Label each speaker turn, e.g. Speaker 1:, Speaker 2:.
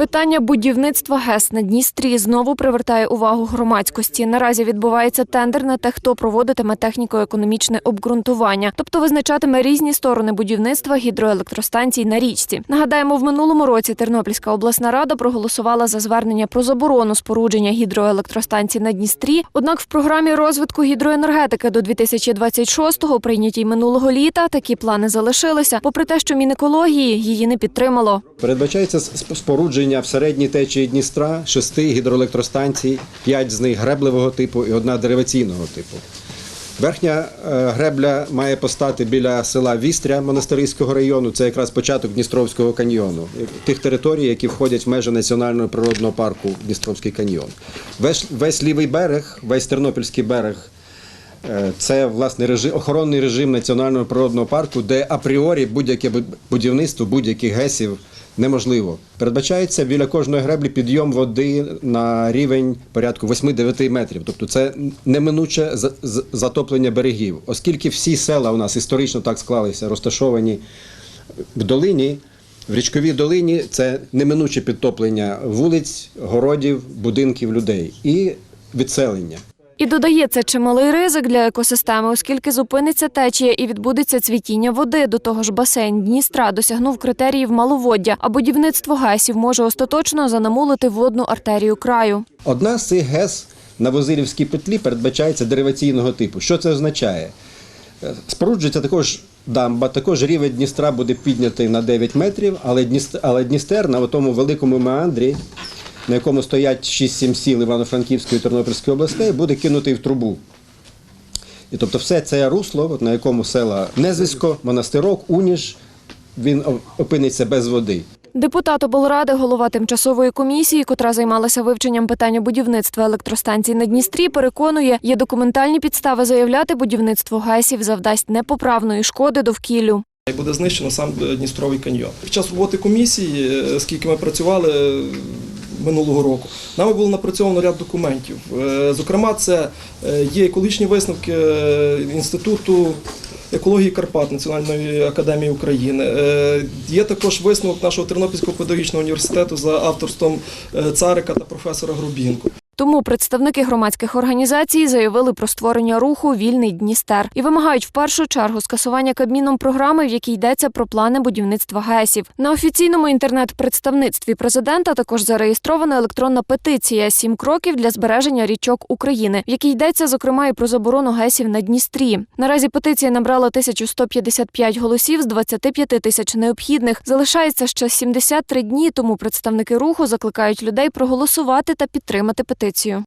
Speaker 1: Питання будівництва ГЕС на Дністрі знову привертає увагу громадськості. Наразі відбувається тендер на те, хто проводитиме техніко-економічне обґрунтування, тобто визначатиме різні сторони будівництва гідроелектростанцій на річці. Нагадаємо, в минулому році Тернопільська обласна рада проголосувала за звернення про заборону спорудження гідроелектростанцій на Дністрі. Однак в програмі розвитку гідроенергетики до 2026-го, прийнятій минулого літа, такі плани залишилися, попри те, що Мінекології її не підтримало.
Speaker 2: Передбачається сп- спорудження в середній течії Дністра шести гідроелектростанцій, п'ять з них греблевого типу і одна дереваційного типу. Верхня е, гребля має постати біля села Вістря Монастирського району. Це якраз початок Дністровського каньйону, тих територій, які входять в межі національного природного парку Дністровський каньйон. Весь, весь лівий берег, весь Тернопільський берег Е, Це власне режим, охоронний режим національного природного парку, де апріорі будь-яке будівництво будь-яких гесів неможливо. Передбачається біля кожної греблі підйом води на рівень порядку 8-9 метрів. Тобто це неминуче за- затоплення берегів, оскільки всі села у нас історично так склалися, розташовані в долині. В річковій долині це неминуче підтоплення вулиць, городів, будинків людей і відселення.
Speaker 1: І додає, це чималий ризик для екосистеми, оскільки зупиниться течія і відбудеться цвітіння води. До того ж, басейн Дністра досягнув критеріїв маловоддя, а будівництво гесів може остаточно занамулити водну артерію краю.
Speaker 2: Одна з цих ГЕС на Возилівській петлі передбачається дереваційного типу. Що це означає? Споруджується також дамба, також рівень Дністра буде піднятий на 9 метрів, але Дністер на тому великому меандрі, на якому стоять 6-7 сіл Івано-Франківської і Тернопільської областей, буде кинутий в трубу. І тобто все це русло, от на якому села Незвисько, Монастирок, Уніж, він опиниться без води.
Speaker 1: Депутат облради, голова тимчасової комісії, котра займалася вивченням питання будівництва електростанцій на Дністрі, переконує, є документальні підстави заявляти, будівництво гесів завдасть непоправної шкоди довкіллю.
Speaker 3: Буде знищено сам е, Дністровий каньйон. Під час роботи комісії, е, скільки ми працювали минулого року, нами було напрацьовано ряд документів. Е, Зокрема, це е, є екологічні висновки е, Інституту екології Карпат Національної академії України. Є також висновок нашого Тернопільського педагогічного університету за авторством Царика та професора Грубінко.
Speaker 1: Тому представники громадських організацій заявили про створення руху Вільний Дністер і вимагають в першу чергу скасування кабміном програми, в якій йдеться про плани будівництва ГЕСів. На офіційному інтернет-представництві президента також зареєстрована електронна петиція Сім кроків для збереження річок України, в якій йдеться зокрема і про заборону ГЕСів на Дністрі. Наразі петиція набрала 1155 голосів з 25 тисяч необхідних. Залишається ще 73 дні, тому представники руху закликають людей проголосувати та підтримати петицію. пропозицію.